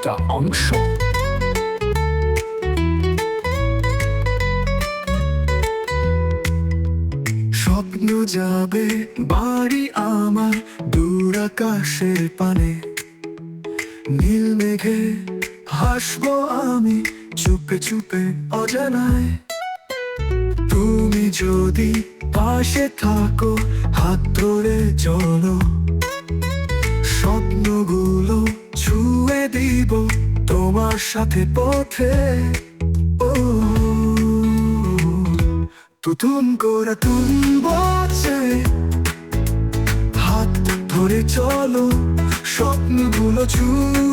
প্রতিটা অংশ। স্বপ্ন যাবে বাড়ি আমার দূর আকাশের পানে। নীল মেঘে হাসবো আমি চুপে চুপে অজানায়। তুমি যদি পাশে থাকো, হাত ধরে চলো। স্বপ্নগুলো দিব তোমার সাথে পথে। ও। তুতুন করে তুলবছে হাত ধরে চলো স্বপ্নগুলো ছুঁয়ে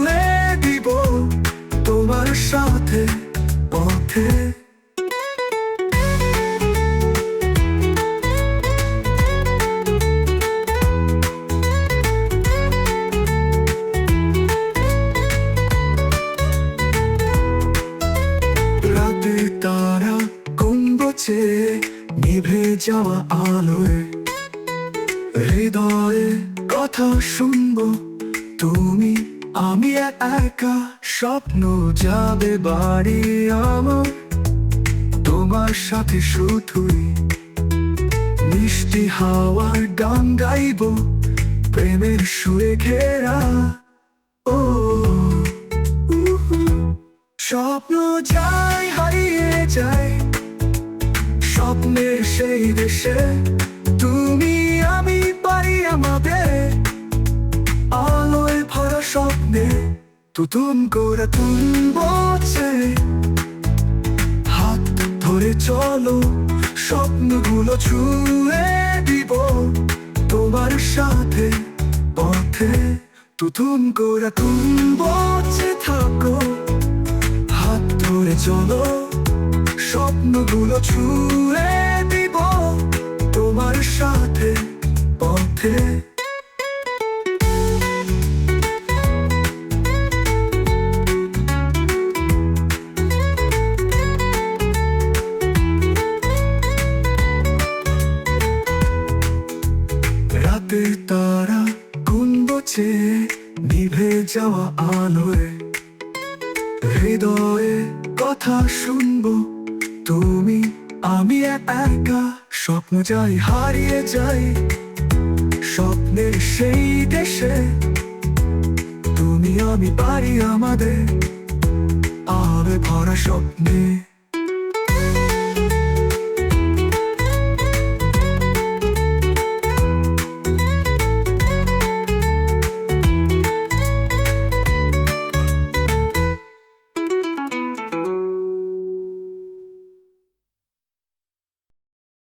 যাওয়া আলোয়। হৃদয়ে কথা শুনব। তুমি, আমি একা, স্বপ্ন যাবে বাড়ি আমার। তোমার সাথে শুধুই মিষ্টি হাওয়ার গান গাইব, প্রেমের সুরে ঘেরা। ও। স্বপ্ন যায় হারিয়ে যায় স্বপ্নের সেই দেশে, তুমি আমি পারি আমাদের। আলোয় ভরা স্বপ্নে তুতুম করে তুলবছে। হাত ধরে চলো, স্বপ্নগুলো ছুঁয়ে দিব। তোমার সাথে পথে তুতুম করে তুলবছে, থাকো। হাত ধরে চলো। স্বপ্নগুলো ছুঁয়ে দিব তোমার সাথে পথে। যাওয়া আলোয়। হৃদয়ে কথা শুনব তুমি, আমি একা, স্বপ্ন যাই হারিয়ে যাই, স্বপ্নের সেই দেশে। তুমি, আমি পারি আমাদের আবে ভরা স্বপ্নে।